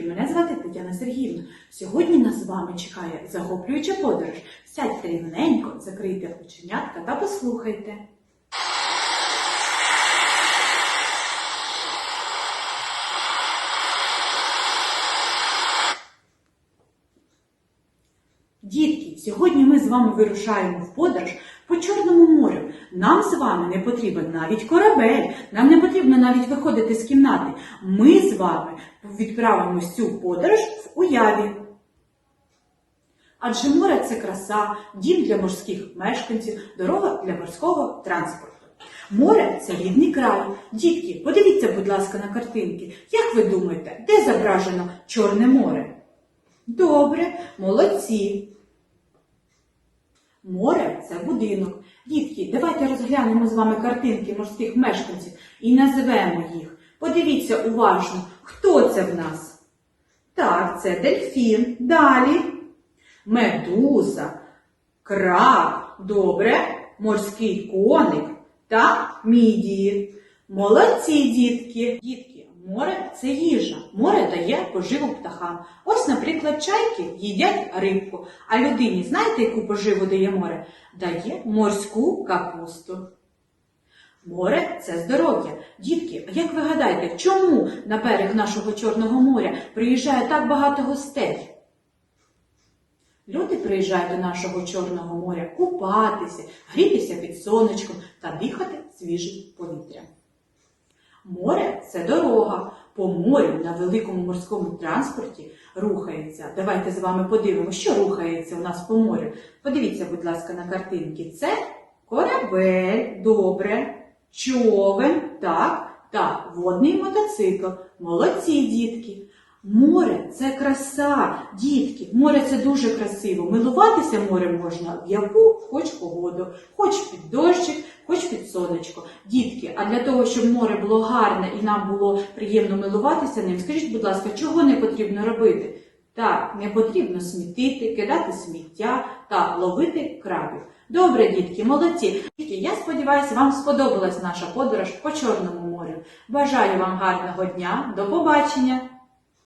дітки! Мене звати Тетяна Сергіївна. Сьогодні нас з вами чекає захоплююча подорож. Сядьте рівненько, закрийте оченятка та послухайте. Дітки, сьогодні ми з вами вирушаємо в подорож по Чорному морю. Нам з вами не потрібен навіть корабель, нам не потрібно навіть виходити з кімнати. Ми з вами відправимось цю подорож в уяві. Адже море це краса, дім для морських мешканців, дорога для морського транспорту. Море це рідний край. Дітки, подивіться, будь ласка, на картинки. Як ви думаєте, де зображено Чорне море? Добре, молодці. Море це будинок. Дітки, давайте розглянемо з вами картинки морських мешканців і назвемо їх. Подивіться уважно, хто це в нас? Так, це дельфін. Далі. Медуза, краб, добре, морський коник та мідії. Молодці, дітки. Дітки, море це їжа. Море дає поживу птахам. Ось, наприклад, чайки їдять рибку. А людині, знаєте, яку поживу дає море? Дає морську капусту. Море це здоров'я. Дітки, а як ви гадаєте, чому на берег нашого Чорного моря приїжджає так багато гостей? Люди приїжджають до нашого Чорного моря купатися, грітися під сонечком та дихати свіжим повітрям. Море це дорога. По морю на великому морському транспорті рухається. Давайте з вами подивимося, що рухається у нас по морю. Подивіться, будь ласка, на картинки. Це корабель, добре, човен, так, та водний мотоцикл. Молодці, дітки. Море це краса, дітки. Море це дуже красиво. Милуватися морем можна в яку хоч погоду, хоч під дощик, хоч під сонечко. Дітки, а для того, щоб море було гарне і нам було приємно милуватися ним, скажіть, будь ласка, чого не потрібно робити? Так, не потрібно смітити, кидати сміття та ловити крабів. Добре, дітки, молодці. Я сподіваюся, вам сподобалась наша подорож по Чорному морю. Бажаю вам гарного дня. До побачення!